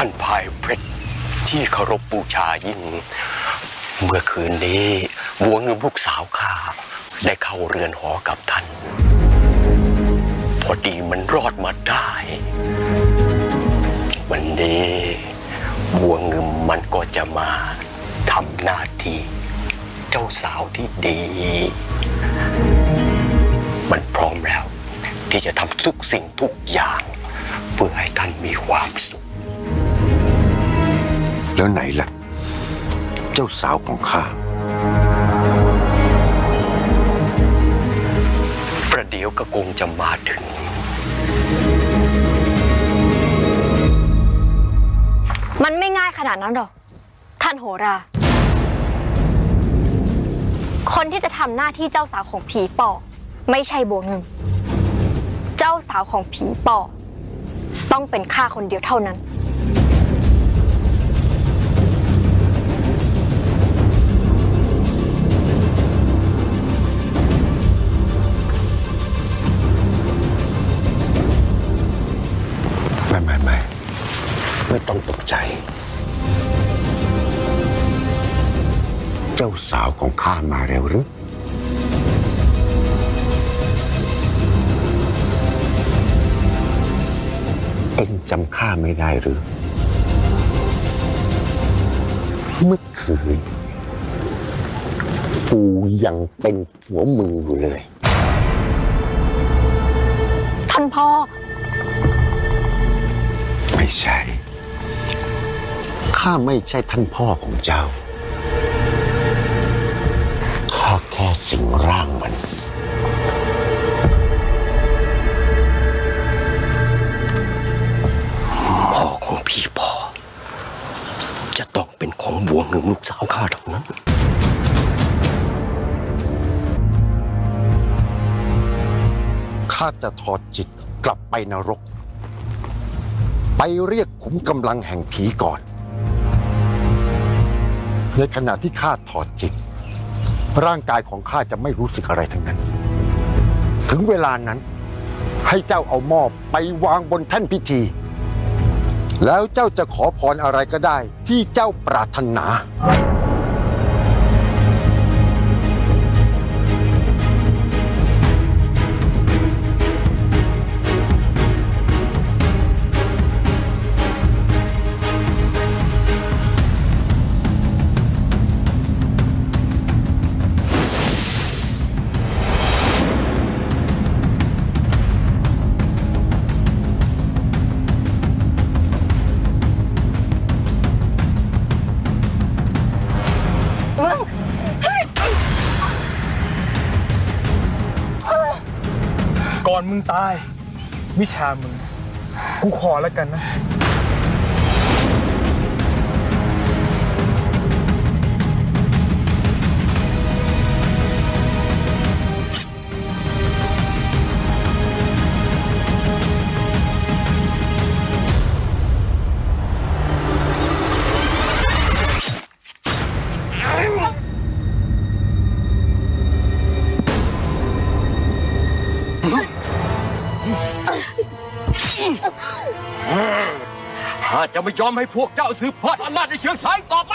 ท่านพายเพชรที่เคารพบูชายิ่ง เมื่อคืนนี้บัวเงิมลูกสาวข้าได้เข้าเรือนหอกับท่าน พอดีมันรอดมาได้ วันนี้บัวเงิมมันก็จะมาทำหน้าที่เจ้าสาวที่ดี มันพร้อมแล้วที่จะทำทุกสิ่งทุกอย่าง เพื่อให้ท่านมีความสุข แล้วไหนล่ะ เจ้าสาวของข้า ประเดี๋ยวก็คงจะมาถึง มันไม่ง่ายขนาดนั้นหรอก ท่านโหรา คนที่จะทำหน้าที่เจ้าสาวของผีปอบไม่ใช่บัวเงิน เจ้าสาวของผีปอบต้องเป็นข้าคนเดียวเท่านั้น ใจ เจ้าสาวของข้ามาเร็วหรือเอ็งจำข้าไม่ได้หรือ เมื่อคืนปูยังเป็นหัวมืออยู่เลย ท่านพ่อ ไม่ใช่ ข้าไม่ใช่ท่านพ่อของเจ้า ข้าแค่สิงร่างมัน พ่อของพี่พ่อ จะต้องเป็นของบัวเงิมลูกสาวข้าเท่านั้นข้าจะถอดจิตกลับไปนรก ไปเรียกขุมกำลังแห่งผีก่อน ในขณะที่ข้าถอดจิต ร่างกายของข้าจะไม่รู้สึกอะไรทั้งนั้น ถึงเวลานั้น ให้เจ้าเอาหม้อไปวางบนแท่นพิธี แล้วเจ้าจะขอพรอะไรก็ได้ที่เจ้าปรารถนา อนมึงตาย วิชามึง กูขอแล้วกันนะ ข้าจะไม่ยอมให้พวกเจ้าสืบทอดอำนาจในเชิงสายต่อไป